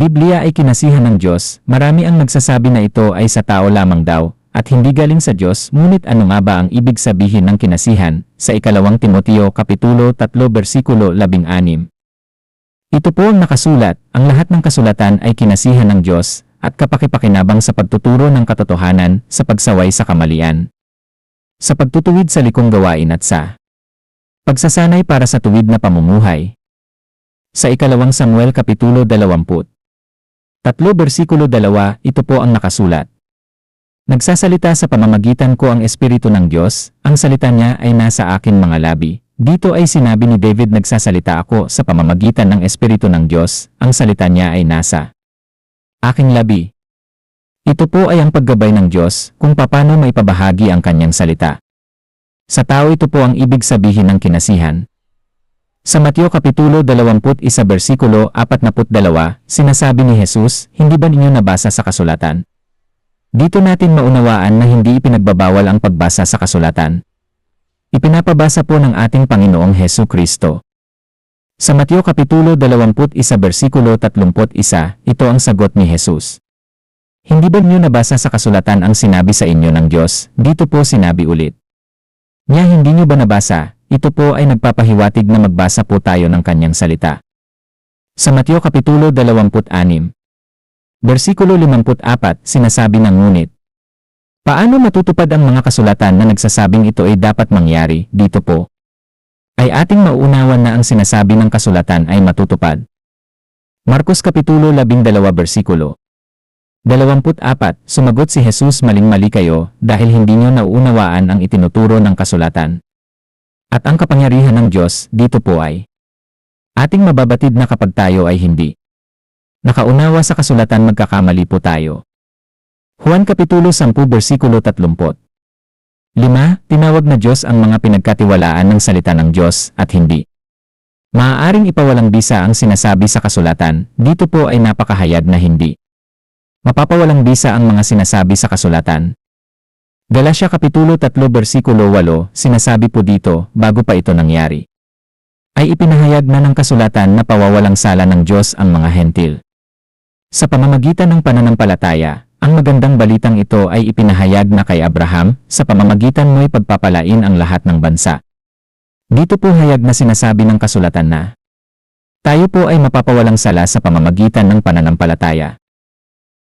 Biblia ay kinasihan ng Diyos, marami ang nagsasabi na ito ay sa tao lamang daw, at hindi galing sa Diyos, ngunit ano nga ba ang ibig sabihin ng kinasihan, sa ikalawang Timoteo Kapitulo 3 versikulo 16. Ito po ang nakasulat, ang lahat ng kasulatan ay kinasihan ng Diyos, at kapakipakinabang sa pagtuturo ng katotohanan, sa pagsaway sa kamalian. Sa pagtutuwid sa likong gawain at sa pagsasanay para sa tuwid na pamumuhay. Sa ikalawang Samuel Kapitulo 20. Tatlo bersikulo 2, ito po ang nakasulat. Nagsasalita sa pamamagitan ko ang Espiritu ng Diyos, ang salita niya ay nasa aking mga labi. Dito ay sinabi ni David nagsasalita ako sa pamamagitan ng Espiritu ng Diyos, ang salita niya ay nasa aking labi. Ito po ay ang paggabay ng Diyos kung paano may pabahagi ang kanyang salita. Sa tao ito po ang ibig sabihin ng kinasihan. Sa Mateo Kapitulo 21 versikulo 42, sinasabi ni Jesus, hindi ba ninyo nabasa sa kasulatan? Dito natin maunawaan na hindi ipinagbabawal ang pagbasa sa kasulatan. Ipinapabasa po ng ating Panginoong Heso Kristo. Sa Mateo Kapitulo 21 versikulo 31, ito ang sagot ni Jesus. Hindi ba niyo nabasa sa kasulatan ang sinabi sa inyo ng Diyos? Dito po sinabi ulit. Niya hindi niyo ba nabasa, ito po ay nagpapahiwatig na magbasa po tayo ng kanyang salita. Sa Mateo Kapitulo 26, versikulo 54, sinasabi ng ngunit, Paano matutupad ang mga kasulatan na nagsasabing ito ay dapat mangyari, dito po? Ay ating mauunawan na ang sinasabi ng kasulatan ay matutupad. Marcos Kapitulo 12 versikulo 24, sumagot si Jesus maling-mali kayo dahil hindi nyo nauunawaan ang itinuturo ng kasulatan. At ang kapangyarihan ng Diyos dito po ay ating mababatid na kapag tayo ay hindi. Nakaunawa sa kasulatan magkakamali po tayo. Juan Kapitulo 10 versikulo 30 5. Tinawag na Diyos ang mga pinagkatiwalaan ng salita ng Diyos at hindi. Maaaring ipawalang bisa ang sinasabi sa kasulatan, dito po ay napakahayag na hindi. Mapapawalang bisa ang mga sinasabi sa kasulatan, Galatia Kapitulo 3 versikulo 8, sinasabi po dito, bago pa ito nangyari. Ay ipinahayag na ng kasulatan na pawawalang sala ng Diyos ang mga hentil. Sa pamamagitan ng pananampalataya, ang magandang balitang ito ay ipinahayag na kay Abraham, sa pamamagitan mo'y pagpapalain ang lahat ng bansa. Dito po hayag na sinasabi ng kasulatan na, tayo po ay mapapawalang sala sa pamamagitan ng pananampalataya.